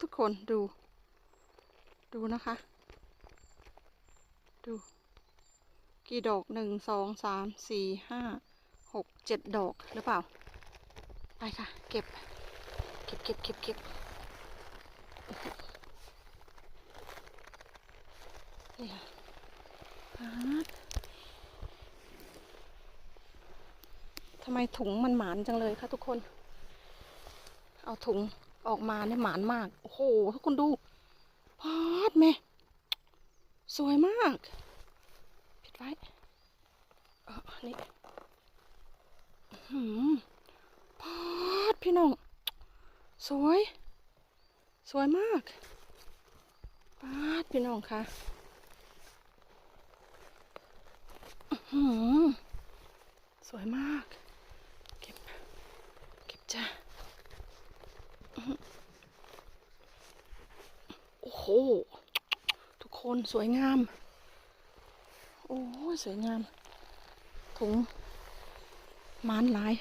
ทุกคนดู ดูนะคะ ดู กี่ดอกหนึ่งสองสามสี่ห้าหกเจ็ดดอกหรือเปล่า ไปค่ะ เก็บ เก็บเก็บเก็บเก็บนี่ค่ะทำไมถุงมันหมานจังเลยคะทุกคน เอาถุง ออกมาเนี่ยหมานมาก โอ้โหทุกคนดูพาดแม่สวยมากปิดไว้เออนี่หืมพาดพี่น้อง สวย สวยมากพาดพี่น้องค่ะหือสวยมาก เก็บ เก็บจ้า โอ้โห ทุกคนสวยงาม โอ้สวยงาม ถุงมานลาย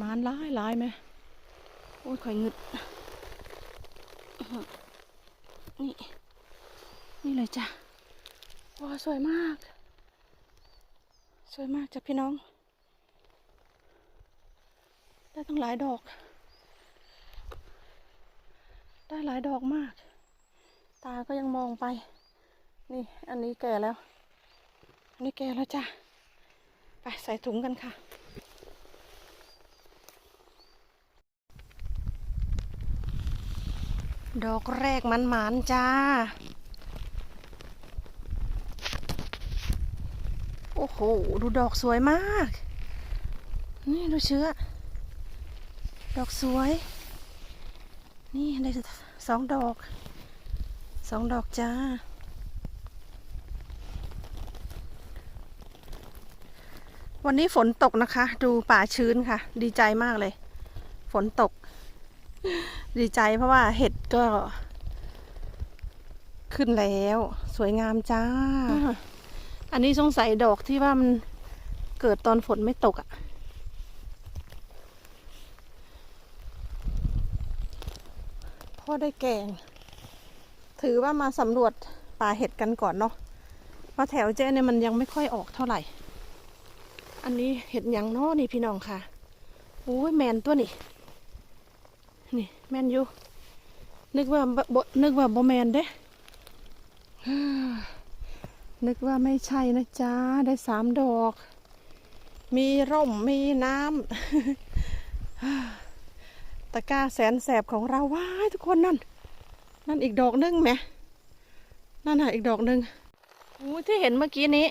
มานลายลายไหมโอ้ยข่อยงึดนี่ นี่เลยจ้ะว้าสวยมาก สวยมากจ้ะพี่น้อง ได้ตั้งหลายดอก ได้หลายดอกมาก ตาก็ยังมองไป นี่ อันนี้แก่แล้ว อันนี้แก่แล้วจ้ะ ไปใส่ถุงกันค่ะดอกแรกมันหมานจ้า โอ้โห ดูดอกสวยมาก นี่ดูเชื้อ ดอกสวย นี่ได้สองดอก สองดอกจ้า วันนี้ฝนตกนะคะ ดูป่าชื้นค่ะ ดีใจมากเลย ฝนตก ดีใจเพราะว่าเห็ดก็ ขึ้นแล้ว สวยงามจ้า อันนี้สงสัยดอกที่ว่ามันเกิดตอนฝนไม่ตกอะ่ะ พ่อได้แกง ถือว่ามาสำรวจป่าเห็ดกันก่อนเนาะมาแถวเจ๊เนี่ยมันยังไม่ค่อยออกเท่าไหร่ อันนี้เห็ดยังเนาะนี่พี่น้องค่ะโอ้ยแมนตัวนี่นี่แมนอยู่ นึกว่าบ่บ่นึกว่าบแมนเด้ นึกว่าไม่ใช่นะจ๊ะ ได้สามดอก มีร่มมีน้ำ ตะกร้าแสนแสบของเราว้ายทุกคนนั่น นั่นอีกดอกหนึงไหมนั่นน่ะอีกดอกหนึงโอ้ที่เห็นเมื่อกี้นี้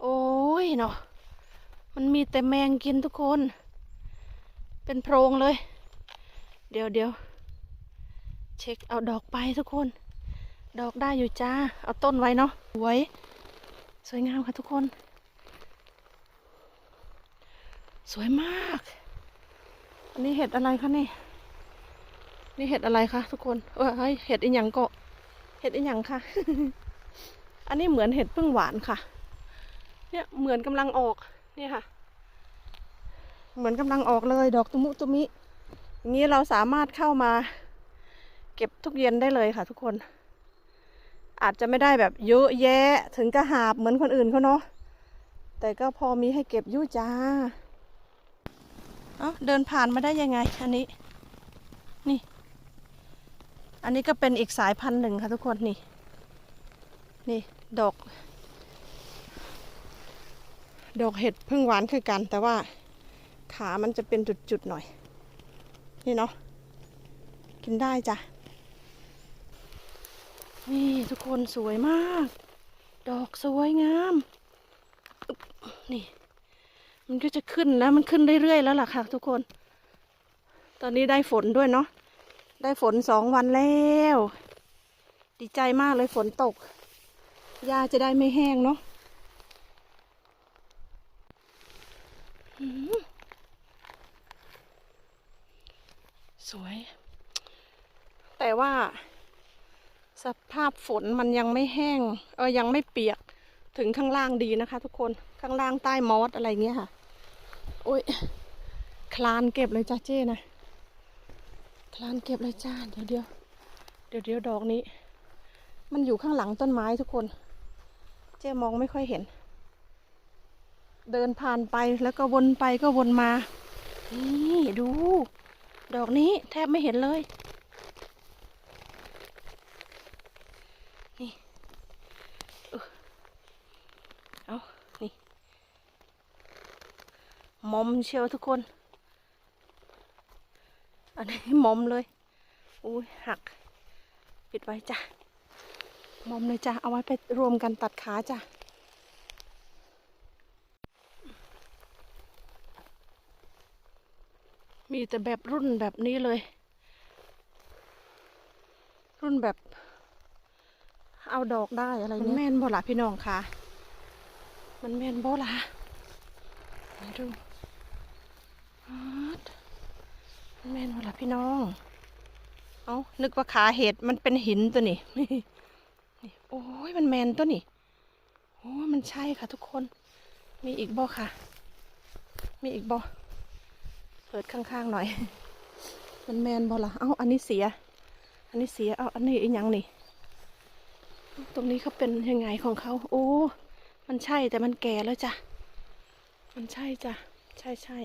โอ้ยเนาะมันมีแต่แมงกินทุกคน เป็นโพรงเลย เดี๋ยวเดี๋ยวเช็คเอาดอกไปทุกคน ดอกได้อยู่จ้า เอาต้นไว้เนาะสวย สวยงามค่ะทุกคน สวยมาก อันนี้เห็ดอะไรคะนี่ นี่เห็ดอะไรคะทุกคน เออเฮ้ยเห็ดอีหยังก็เห็ดอีหยังค่ะ อันนี้เหมือนเห็ดพึ่งหวานค่ะ เนี่ยเหมือนกำลังออกนี่ค่ะ เหมือนกำลังออกเลยดอกตุมุตุมิอย่างนี้เราสามารถเข้ามา เก็บทุกเย็นได้เลยค่ะ ทุกคน อาจจะไม่ได้แบบเยอะแยะถึงกระหาบเหมือนคนอื่นเขาเนาะแต่ก็พอมีให้เก็บยู่จ้า เอ้าเดินผ่านมาได้ยังไง อันนี้ นี่ อันนี้ก็เป็นอีกสายพันธุ์หนึ่งค่ะทุกคนนี่ นี่ดอก ดอกเห็ดพึ่งหวานคือกัน แต่ว่าขามันจะเป็นจุดๆหน่อย นี่เนาะ กินได้จ้ะ นี่ทุกคนสวยมาก ดอกสวยงาม นี่ มันก็จะขึ้นแล้วมันขึ้นเรื่อยๆแล้วล่ะค่ะ ทุกคน ตอนนี้ได้ฝนด้วยเนาะ ได้ฝนสองวันแล้ว ดีใจมากเลยฝนตก หญ้าจะได้ไม่แห้งเนาะสวย แต่ว่า สภาพฝนมันยังไม่แห้ง เออยังไม่เปียกถึงข้างล่างดีนะคะ ทุกคนข้างล่างใต้มอสอะไรเงี้ยค่ะ โอ้ยคลานเก็บเลยจ้าเจ้นะ คลานเก็บเลยจ้า เดี๋ยวเดี๋ยวเดี๋ยวเดียวดอกนี้ มันอยู่ข้างหลังต้นไม้ทุกคน เจ้มองไม่ค่อยเห็น เดินผ่านไปแล้วก็วนไปก็วนมา นี่ดู ดอกนี้แทบไม่เห็นเลย นี่เออเอานี่ มอมเชียวทุกคน อันนี้มอมเลย อุ้ยหัก ปิดไว้จ้ะ มอมเลยจ้ะ เอาไว้ไปรวมกันตัดขาจ้ะมีแต่แบบรุ่นแบบนี้เลย รุ่นแบบ เอาดอกได้อะไรเนี่ยมันแม่นบ่ล่ะพี่น้องคะมันแม่นบ่ล่ะดูอ๊าดมัน แม่นบ่ล่ะพี่น้อง เอานึกว่าขาเห็ดมันเป็นหินตัวนี่นี่โอ้ยมันแมนตัวนี่โอ้มันใช่ค่ะทุกคน มีอีกบ่ค่ะ มีอีกบ่เปิดข้างๆหน่อย มันแมนบ่ละเอ้าอันนี้เสีย อันนี้เสียเอาอันนี้อีกยังนี่ ตรงนี้เขาเป็นยังไงของเขาโอ้ มันใช่แต่มันแก่แล้วจ้ะ มันใช่จ้ะ ใช่ใช่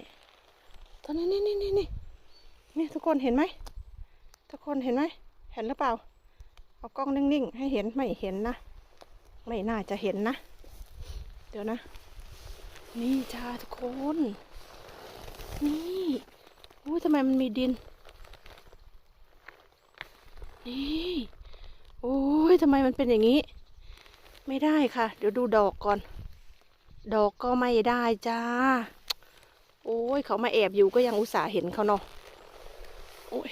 ตอนนี้นี่นี่นี่ นี่ทุกคนเห็นไหม ทุกคนเห็นไหม เห็นหรือเปล่า เอากล้องนิ่งๆ ให้เห็นไม่เห็นนะ ไม่น่าจะเห็นนะ เดี๋ยวนะ นี่จ้าทุกคน นี่อู้ทำไมมันมีดิน นี่โอ้ยทำไมมันเป็นอย่างนี้ ไม่ได้ค่ะ เดี๋ยวดูดอกก่อน ดอกก็ไม่ได้จ้า โอ้ยเขามาแอบอยู่ก็ยังอุตส่าห์เห็นเขาเนาะ โอ้ย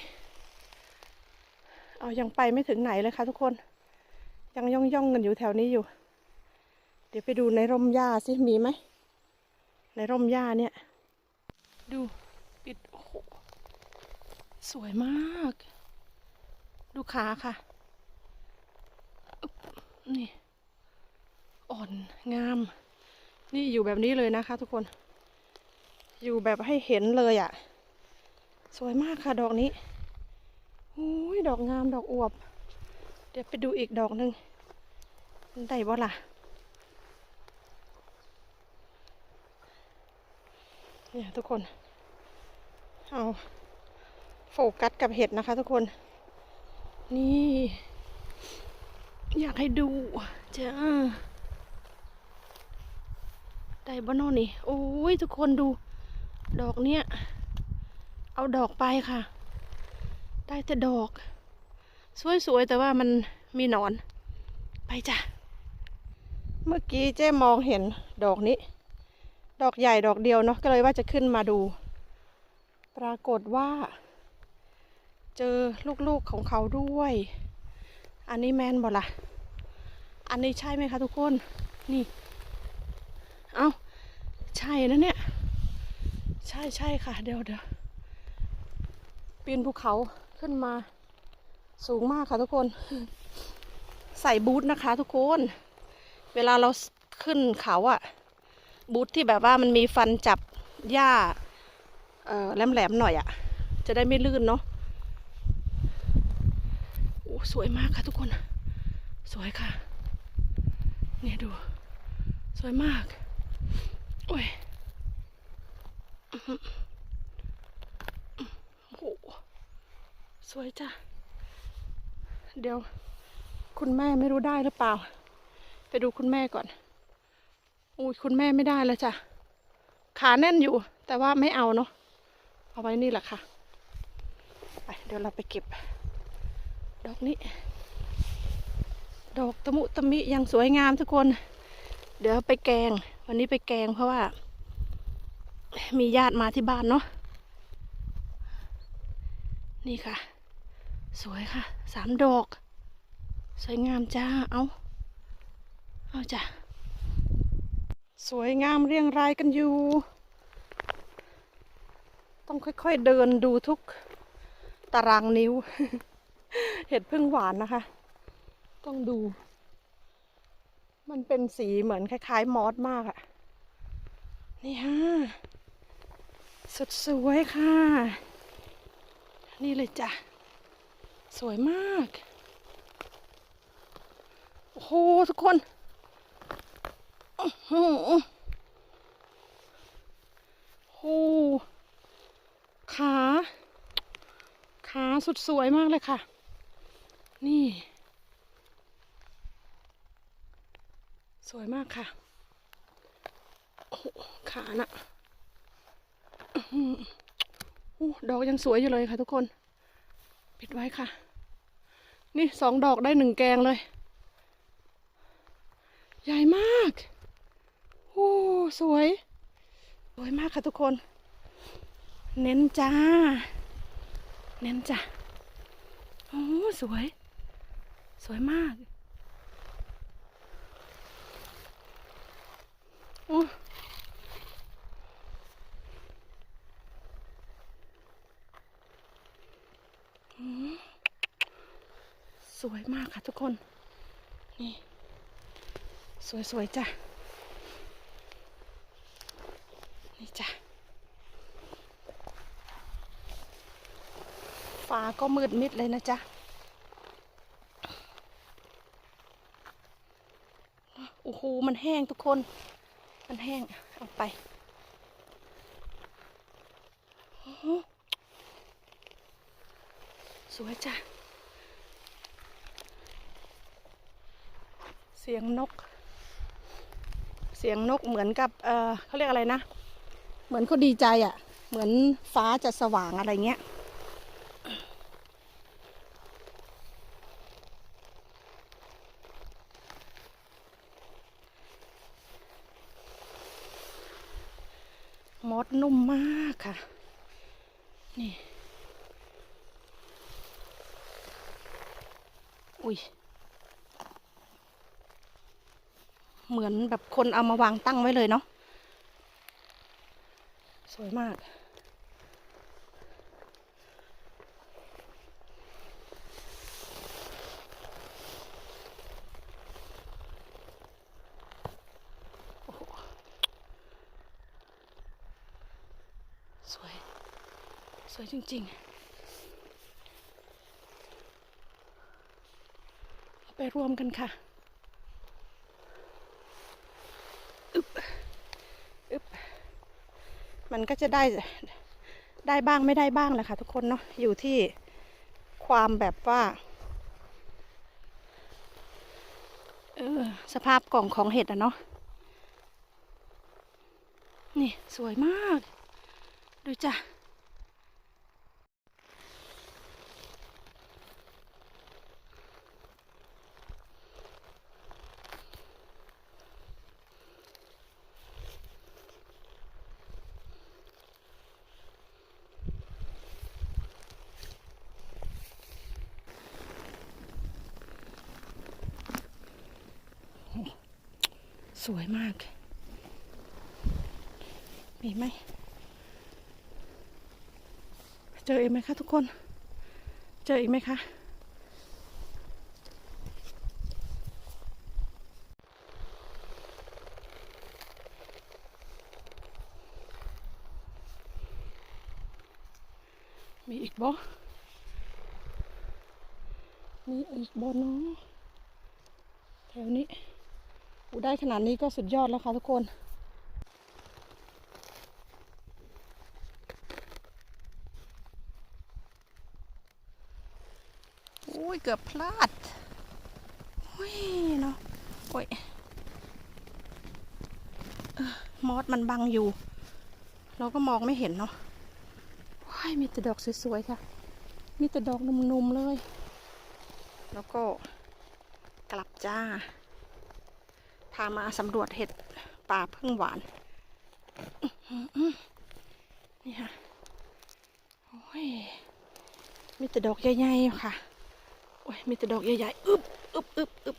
เอายังไปไม่ถึงไหนเลยค่ะทุกคน ยังย่องย่องกันอยู่แถวนี้อยู่ เดี๋ยวไปดูในร่มหญ้าสิมีไหม ในร่มหญ้าเนี่ย ดูปิดโอ้โหสวยมาก ดูขาค่ะนี่ อ่อนงาม นี่อยู่แบบนี้เลยนะคะทุกคน อยู่แบบให้เห็นเลยอะ่ะ สวยมากค่ะดอกนี้โอ้ยดอกงามดอกอวบ เดี๋ยวไปดูอีกดอกหนึ่งได้บ่ล่ะเนี่ยทุกคน เอาโฟกัสกับเห็ดนะคะทุกคน นี่ อยากให้ดูจ้าได้บ่เนอนี่ โอ้ยทุกคนดู ดอกเนี้ย เอาดอกไปค่ะ ได้แต่ดอก สวยๆ แต่ว่ามันมีหนอน ไปจ้ะ เมื่อกี้เจ๊มองเห็นดอกนี้ ดอกใหญ่ดอกเดียวเนาะก็เลยว่าจะขึ้นมาดู ปรากฏว่า เจอลูกๆของเขาด้วย อันนี้แมนบ่ล่ะอันนี้ใช่ไหมคะทุกคน นี่ เอาใช่นะเนี่ย ใช่ใช่ค่ะ เดี๋ยวเดี๋ยว ปีนภูเขาขึ้นมาสูงมากค่ะทุกคน ใส่บูทนะคะทุกคน เวลาเราขึ้นเขาอะบูทที่แบบว่ามันมีฟันจับหญ้าแหลมๆหน่อยอะจะได้ไม่ลื่นเนาะโอ้สวยมากค่ะทุกคน สวยค่ะ เนี่ยดู สวยมาก โอ้ยอื้อหือโอ้โห สวยจ้ะ เดี๋ยว คุณแม่ไม่รู้ได้หรือเปล่า ไปดูคุณแม่ก่อน อุ้ยคุณแม่ไม่ได้แล้วจ้ะ ขาแน่นอยู่ แต่ว่าไม่เอาเนาะ เอาไว้นี่แหละค่ะ ไปเดี๋ยวเราไปเก็บ ดอกนี้ ดอกตะมุตะมิยังสวยงามทุกคน เดี๋ยวไปแกง วันนี้ไปแกงเพราะว่า มีญาติมาที่บ้านเนาะนี่ค่ะ สวยค่ะ สามดอก สวยงามจ้า เอาเอาจ้ะ สวยงามเรียงรายกันอยู่ ต้องค่อยๆเดินดูทุกตารางนิ้ว เห็ดพึ่งหวานนะคะ ต้องดู มันเป็นสีเหมือนคล้ายๆ มอสมากอะนี่ฮะสุดสวยค่ะ นี่เลยจ้ะ สวยมาก โอ้โห ทุกคนโอ้โหโหขา ขาสุดสวยมากเลยค่ะ นี่ สวยมากค่ะโอ้ขาน่ะอื้อหืออู้ดอกยังสวยอยู่เลยค่ะทุกคน ปิดไว้ค่ะ นี่สองดอกได้หนึ่งแกงเลย ใหญ่มากโอ้สวย สวยมากค่ะทุกคน เน้นจ้า เน้นจ้ะโอ้สวย สวยมากโอ้ม สวยมากค่ะทุกคน นี่ สวยๆจ้ะ นี่จ้ะ ฟ้าก็มืดมิดเลยนะจ๊ะโอ้โห มันแห้งทุกคน มันแห้ง เอาไปสวยจ้ะ สียงนก เสียงนกเหมือนกับเออเขาเรียกอะไรนะ เหมือนเขาดีใจอะ่ะ เหมือนฟ้าจะสว่างอะไรเงี้ยมดนุ่มมากค่ะ นี่ อุ้ย เหมือนแบบคนเอามาวางตั้งไว้เลยเนาะสวยมาก สวย สวยจริง ๆไปรวมกันค่ะ อึบอึบ มันก็จะได้ได้บ้างไม่ได้บ้างแหละค่ะทุกคนเนาะอยู่ที่ความแบบว่าเออสภาพกล่องของเห็ดอะเนาะนี่สวยมาก ดูจ้ะ วยมาก มีไหม เจออีกไหมคะทุกคน เจออีกไหมคะ มีอีกบ่มีอีกบ่เน้องแถวนี้อู ได้ขนาดนี้ก็สุดยอดแล้วค่ะทุกคนอุ้ยเกือบพลาดอุ้ยเนาะโอ้ยออมอสมันบังอยู่ เราก็มองไม่เห็นเนาะว้ายมีแต่ดอกสวยๆค่ะ มีแต่ดอกนุ่มๆเลย แล้วก็กลับจ้าามาสำรวจเห็ดป่าพึ่งหวาน นี่ค่ะ โอ้ย มีแต่ดอกใหญ่ๆค่ะ โอ้ย มีแต่ดอกใหญ่ๆ อึบอึบอึบอึบ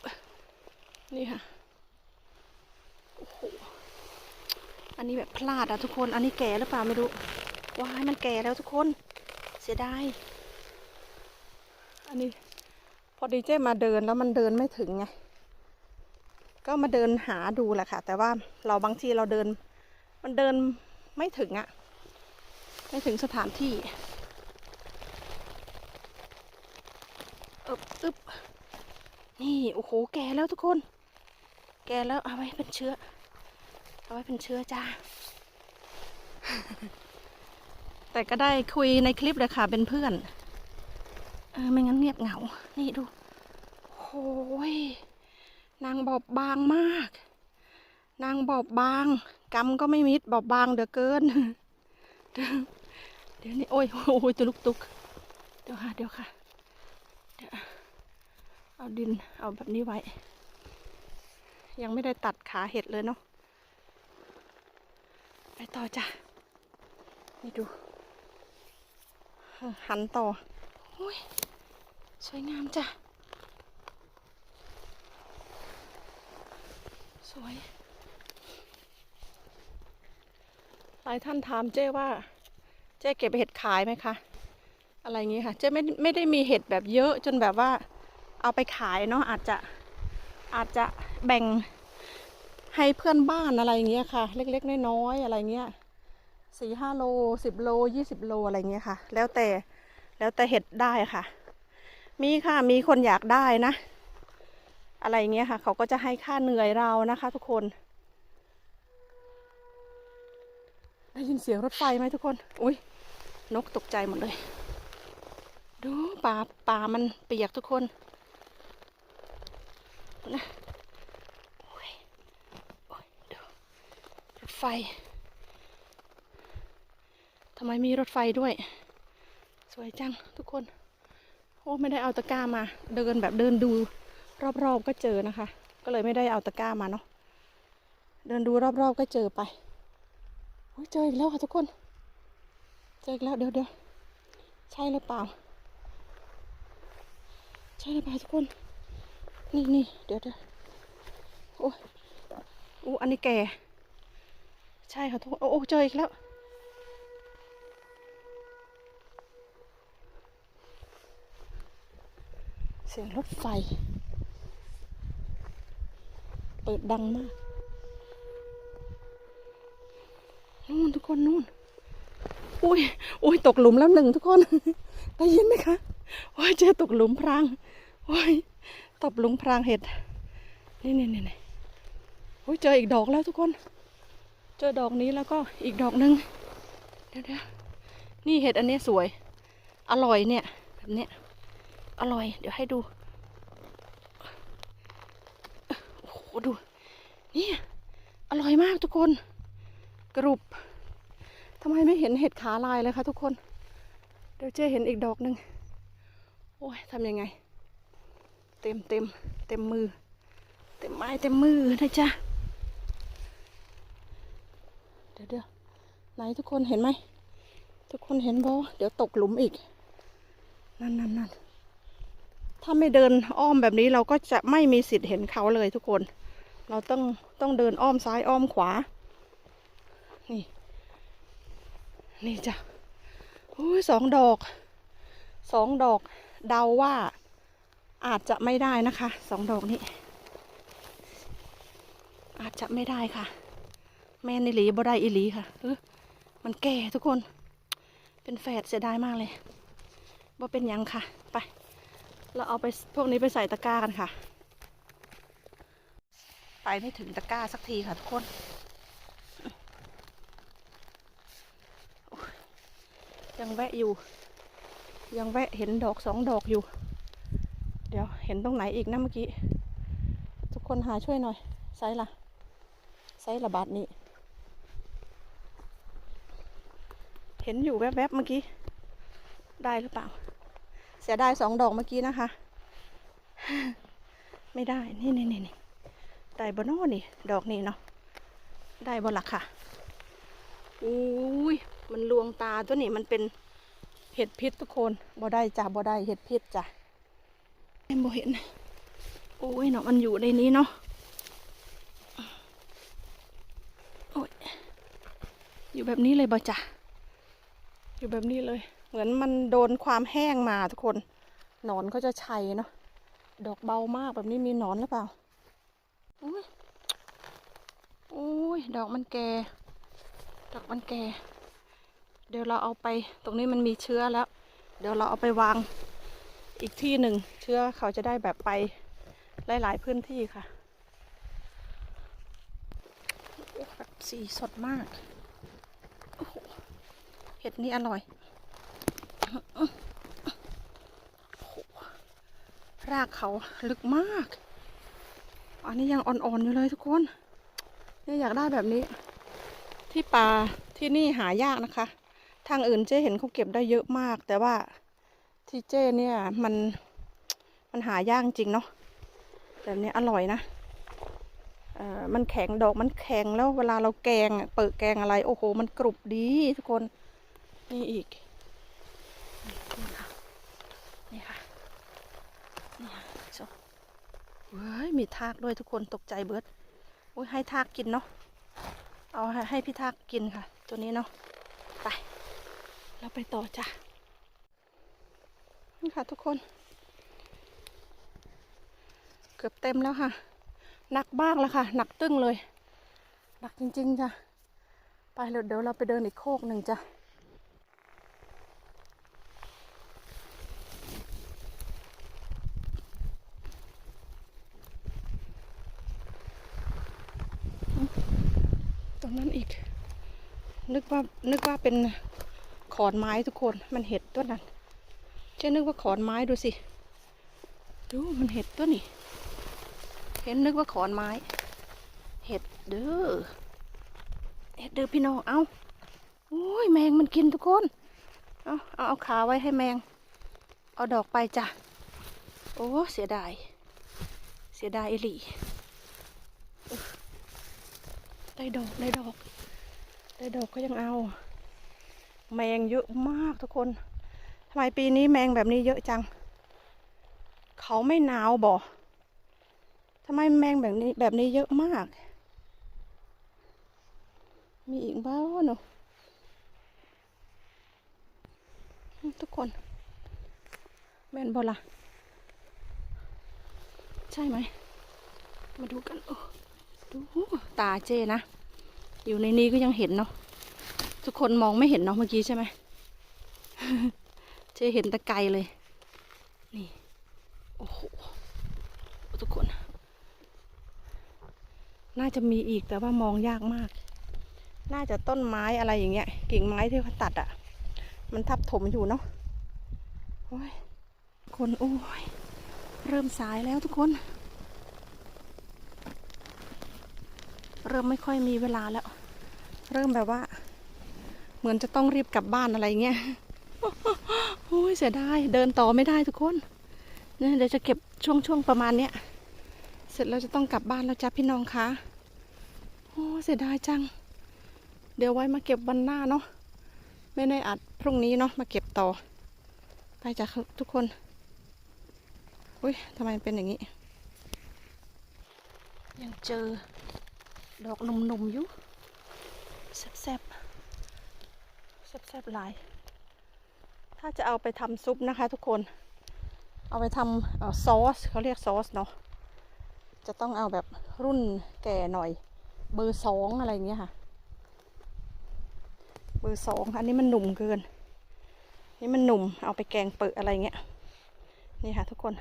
นี่ค่ะ โอ้โห อันนี้แบบพลาดอะทุกคน อันนี้แก่หรือเปล่าไม่รู้ ว้ายมันแก่แล้วทุกคน เสียดาย อันนี้พอดีเจ้มาเดินแล้วมันเดินไม่ถึงไง ก็มาเดินหาดูแหละค่ะ แต่ว่าเราบางทีเราเดิน มันเดินไม่ถึงอะไม่ถึงสถานที่อึบอึบนี่โอ้โหแก่แล้วทุกคน แก่แล้วเอาไว้เป็นเชื้อ เอาไว้เป็นเชื้อจ้า แต่ก็ได้คุยในคลิปเลยค่ะเป็นเพื่อน เออไม่งั้นเงียบเหงา นี่ดูโอ้ย นางบอบบางมาก นางบอบบางกำก็ไม่มิดบอบบางเดือเกิน เดี๋ยวนี้โอ้ยโอ้ยตุลุกตุกเดี๋ยวค่ะเดี๋ยวค่ะเดี๋ยวเอาดินเอาแบบนี้ไว้ ยังไม่ได้ตัดขาเห็ดเลยเนาะไปต่อจ้ะนี่ดู หันต่ออุ้ยสวยงามจ้ะ สวย หลายท่านถามเจ้ว่า เจ๊เก็บเห็ดขายไหมคะ อะไรอย่างงี้ค่ะ เจ๊ไม่ไม่ได้มีเห็ดแบบเยอะจนแบบว่าเอาไปขายเนาะอาจจะอาจจะแบ่งให้เพื่อนบ้านอะไรอย่างเงี้ยค่ะ เล็กๆน้อยๆอะไรเงี้ยสี่ห้าโลสิบโลยี่สิบโลอะไรเงี้ยค่ะ แล้วแต่แล้วแต่เห็ดได้ค่ะ มีค่ะมีคนอยากได้นะ อะไรเงี้ยค่ะ เขาก็จะให้ค่าเหนื่อยเรานะคะ ทุกคน ได้ยินเสียงรถไฟไหมทุกคน อุ้ยนกตกใจหมดเลย ดูป่าป่ามันเปียกทุกคนนะโอ้ยโอ้ยดูรถไฟทำไมมีรถไฟด้วย สวยจังทุกคน โอ้ไม่ได้เอาตะกร้ามา เดินแบบเดินดู รอบๆก็เจอนะคะ ก็เลยไม่ได้เอาตะกร้ามาเนาะเดินดูรอบๆก็เจอไปเจออีกแล้วค่ะทุกคน เจออีกแล้วเดี๋ยวเดี๋ยวใช่หรือเปล่า ใช่หรือเปล่าทุกคน นี่นี่เดี๋ยวเดี๋ยวโอ้ยโอ้อันนี้แก่ ใช่ค่ะทุกคน โอ้โอ้เจออีกแล้ว เสียงรถไฟ เปิดดังมากนู่นทุกคนนู่น อุ้ยอุ้ยตกหลุมแล้วหนึ่งทุกคน ได้ยินไหมคะโอ้ยเจอตกหลุมพรางโอ้ยตกหลุมพรางเห็ดนี่นี่นี่นี่โอ้ยเจออีกดอกแล้วทุกคน เจอดอกนี้แล้วก็อีกดอกหนึ่งเดี๋ยวเดี๋ยวนี่เห็ดอันนี้สวย อร่อยเนี่ยแบบเนี้ยอร่อย เดี๋ยวให้ดู โอ้ดู นี่ อร่อยมากทุกคน กรุบทำไมไม่เห็นเห็ดขาลายเลยคะทุกคน เดี๋ยวเจ๊เห็นอีกดอกหนึ่งโอ้ยทำยังไง เต็มเต็มเต็มมือ เต็มไม้เต็มมือนะจ๊ะ เดี๋ยวเดี๋ยวไหนทุกคนเห็นไหม ทุกคนเห็นบอเดี๋ยวตกหลุมอีก นั่นนั่นนั่นถ้าไม่เดินอ้อมแบบนี้เราก็จะไม่มีสิทธิ์เห็นเขาเลยทุกคน เราต้องต้องเดินอ้อมซ้ายอ้อมขวา นี่ นี่จ้ะอุ้ยสองดอก สองดอกเดาว่าอาจจะไม่ได้นะคะ สองดอกนี้ อาจจะไม่ได้ค่ะ แม่นอิหลีบ่ได้อิหลีค่ะเออมันแก่ทุกคน เป็นแฝดเสียดายมากเลยบ่เป็นยังค่ะ ไป เราเอาไปพวกนี้ไปใส่ตะกร้ากันค่ะ ไปไม่ถึงตะกร้าสักทีค่ะทุกคนยังแวะอยู่ ยังแวะเห็นดอกสองดอกอยู่ เดี๋ยวเห็นตรงไหนอีกนะเมื่อกี้ ทุกคนหาช่วยหน่อยไซส์ละไซส์ละบาทนี้ เห็นอยู่แวบๆเมื่อกี้ ได้หรือเปล่า เสียไดายสองดอกเมื่อกี้นะคะ ไม่ได้ นี่นี่นี่ ได้บนอนี่ ดอกนี้เนาะ ได้บนหลักค่ะ อุ้ย มันลวงตาตัวนี้มันเป็นเห็ดพิษทุกคน บ่ได้จ้ะ บ่ได้เห็ดพิษจ้ะเอ็มบ่เห็น โอ้ยเนาะ มันอยู่ในนี้เนาะโอ้ย อยู่แบบนี้เลยบ่จ้ะ อยู่แบบนี้เลย เหมือนมันโดนความแห้งมาทุกคน หนอนก็จะชัยเนาะ ดอกเบามากแบบนี้มีหนอนหรือเปล่า โอ้ยโอ้ย ดอกมันแก่ ดอกมันแก่ เดี๋ยวเราเอาไป ตรงนี้มันมีเชื้อแล้ว เดี๋ยวเราเอาไปวางอีกที่หนึ่ง เชื้อเขาจะได้แบบไปหลาย ๆ พื้นที่ค่ะสีสดมาก เห็ดนี่อร่อยโอ้โหรากเขาลึกมาก อันนี้ยังอ่อนๆอยู่เลยทุกคนเนี่ยอยากได้แบบนี้ ที่ป่าที่นี่หายากนะคะ ทางอื่นเจ๊เห็นเขาเก็บได้เยอะมาก แต่ว่าที่เจ้เนี่ยมันมันหายากจริงเนาะแบบนี้อร่อยนะเอ่อมันแข็งดอกมันแข็งแล้วเวลาเราแกงเปิดแกงอะไร โอ้โห มันกรุบดีทุกคนนี่อีกนี่ค่ะนี่ค่ะนี่ค่ะ เว้ยมีทากด้วยทุกคนตกใจเบิร์ดโอ้ยให้ทากกินเนาะเอาให้ให้พี่ทากกินค่ะ ตัวนี้เนาะไปแล้วไปต่อจ้ะนี่ค่ะทุกคน เกือบเต็มแล้วค่ะหนักบ้างแล้วค่ะหนักตึ้งเลยหนักจริงๆจ้ะไปเดี๋ยวเราไปเดินอีกโคกหนึ่งจ้ะ ตรงนั้นอีก นึก ว่านึกว่าเป็นขอนไม้ทุกคนมันเห็ดต้นนั้นเจ๊นึกว่าขอนไม้ดูสิดูมันเห็ดตัวนี่เห็นนึกว่าขอนไม้ เห็ดเด้อเห็ดเด้อพี่น้องเอาโอ้ยแมงมันกินทุกคนเอาเอาเอาขาไว้ให้แมง เอาดอกไปจ้ะโอ้เสียดายเสียดายอีหลีได้ดอกได้ดอก ได้ดอกก็ยังเอา แมงเยอะมากทุกคนทำไมปีนี้แมงแบบนี้เยอะจัง เขาไม่หนาวบ่ทำไมแมงแบบนี้แบบนี้เยอะมาก มีอีกบ้างเนาะทุกคนแมนบ่ล่ะใช่ไหม มาดูกันโอ้ดูตาเจนะ อยู่ในนี้ก็ยังเห็นเนาะทุกคนมองไม่เห็นเนาะเมื่อกี้ใช่ไหมเจเห็นตะไกเลย นี่ โอ้โห ทุกคน น่าจะมีอีกแต่ว่ามองยากมาก น่าจะต้นไม้อะไรอย่างเงี้ย กิ่งไม้ที่เขาตัดอะ่ะ มันทับถมอยู่เนาะโอ้ยคน โอ้ย เริ่มสายแล้วทุกคน เริ่มไม่ค่อยมีเวลาแล้ว เริ่มแบบว่า เหมือนจะต้องรีบกลับบ้านอะไรเงี้ยโอ้ยเสียดายเดินต่อไม่ได้ทุกคนเนี่ยเดี๋ยวจะเก็บช่วงช่วงประมาณเนี้ยเสร็จแล้วจะต้องกลับบ้านแล้วจ้าพี่น้องคะโอ้เสียดายจัง เดี๋ยวไว้มาเก็บวันหน้าเนาะไม่ได้อัดพรุ่งนี้เนาะมาเก็บต่อ ไปจ้ะทุกคนอุ้ยทำไมเป็นอย่างนี้ ยังเจอ ดอกหนุ่มๆอยู่แซ่บๆแซ่บๆหลาย ถ้าจะเอาไปทำซุปนะคะทุกคน เอาไปทำซอสเขาเรียกซอสเนาะ จะต้องเอาแบบรุ่นแก่หน่อย เบอร์สองอะไรเงี้ยค่ะ เบอร์สองอันนี้มันหนุ่มเกิน นี่มันหนุ่มเอาไปแกงเปิดอะไรเงี้ย นี่ค่ะทุกคน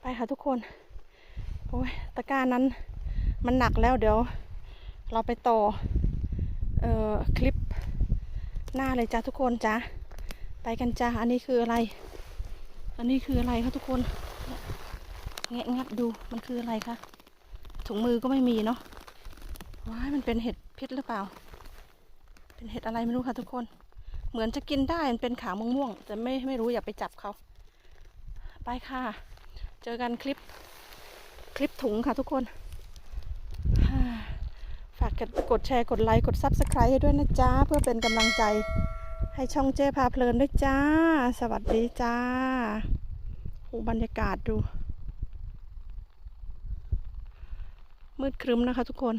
ไปค่ะทุกคน โอ้ยตะกร้านั้น มันหนักแล้วเดี๋ยว เราไปต่อเอ่อคลิปหน้าเลยจ้าทุกคนจ้าไปกันจ้าอันนี้คืออะไร อันนี้คืออะไรคะทุกคนแงะงัดดูมันคืออะไรคะถุงมือก็ไม่มีเนาะว้ายมันเป็นเห็ดพิษหรือเปล่า เป็นเห็ดอะไรไม่รู้ค่ะทุกคน เหมือนจะกินได้มันเป็นขาวม่วงๆแต่ไม่ไม่รู้อย่าไปจับเขาไปค่ะ เจอกันคลิปคลิปถุงค่ะทุกคน ฝากกดแชร์กดไลค์กดซับสไครต์ให้ด้วยนะจ๊ะ เพื่อเป็นกำลังใจให้ช่องเจ้พาเพลินด้วยจ้า สวัสดีจ้าโอ้บรรยากาศดู มืดครึ้มนะคะทุกคน